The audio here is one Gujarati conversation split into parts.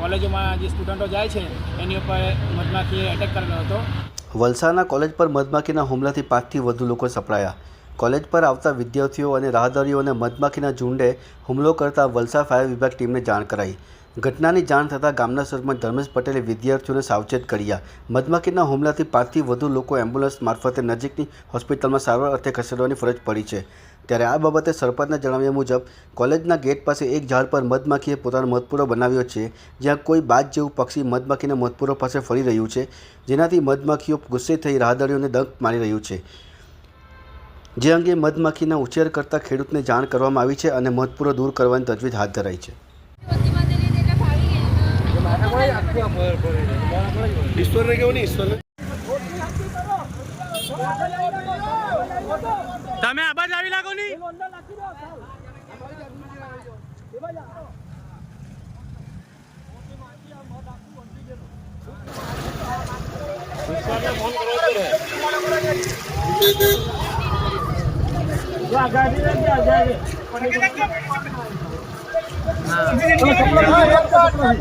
કોલેજોમાં જે સ્ટુડન્ટો જાય છે, એની ઉપર મધમાખીએ એટેક કરેલો હતો. વલસાડના કોલેજ પર મધમાખીના હુમલાથી પાંચથી વધુ લોકો સપડાયા. કોલેજ પર આવતા વિદ્યાર્થીઓ અને રાહદારીઓને મધમાખીના ઝુંડે હુમલો કરતા વલસાડ ફાયર વિભાગ ટીમને જાણ કરાઈ. ઘટનાની જાણ થતાં ગામના સરપંચ ધર્મેશ પટેલે વિદ્યાર્થીઓને સાવચેત કર્યા. મધમાખીના હુમલાથી પાંચથી વધુ લોકો એમ્બ્યુલન્સ મારફતે નજીકની હોસ્પિટલમાં સારવાર અર્થે ખસેડવાની ફરજ પડી છે. ત્યારે આ બાબતે સરપંચના જણાવ્યા મુજબ, કોલેજના ગેટ પાસે એક ઝાડ પર મધમાખીએ પોતાનો મધપૂરો બનાવ્યો છે, જ્યાં કોઈ બાજ જેવું પક્ષી મધમાખીના મધપૂરો પાસે ફરી રહ્યું છે, જેનાથી મધમાખીઓ ગુસ્સે થઈ રાહદારીઓને દંક મારી રહ્યું છે. જે અંગે મધમાખીના ઉછેર કરતા ખેડૂતને જાણ કરવામાં આવી છે અને મધપૂરો દૂર કરવાની તજવીજ હાથ ધરાઈ છે. ઈશ્વરને કેવું નહીં? ઈશ્વરને? તમે આબાજ બાજુ આવી લાગો ની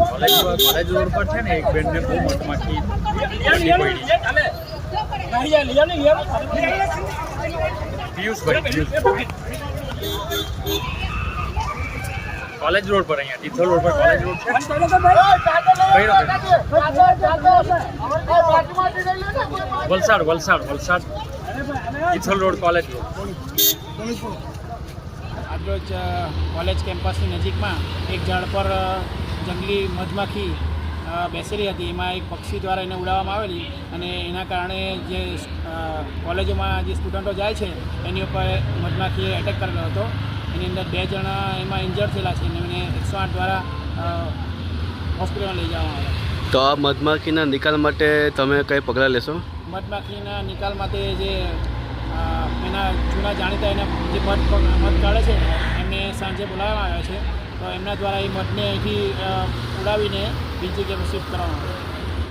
કોલેજ રોડ પર છે ને એક બેનને કોલેજ રોડ પર અહીંયા તિથલ રોડ પર કોલેજ રોડ છે Valsad Valsad Valsad. Tithal road college road. આજરોજ કોલેજ કેમ્પસની નજીકમાં એક ઝાડ પર જંગલી મધમાખી બેસેલી હતી. એમાં એક પક્ષી દ્વારા એને ઉડાવવામાં આવેલી અને એના કારણે જે કોલેજોમાં જે સ્ટુડન્ટો જાય છે એની ઉપર મધમાખીએ એટેક કરેલો હતો. એની અંદર બે જણા એમાં ઇન્જર્ડ થયેલા છે. અને એને એકસો આઠ દ્વારા હોસ્પિટલમાં લઈ જવામાં આવ્યા તો આ મધમાખીના નિકાલ માટે તમે કંઈ પગલાં લેશો? મધમાખીના નિકાલ માટે જે એના જૂના જાણીતા એના જે મધ મધ કાઢે છે, એમને સાંજે બોલાવવામાં આવ્યા છે, તો એમના દ્વારા એ મધને અહીંથી ઉડાવીને બીજી જગ્યાએ શિફ્ટ કરવામાં આવે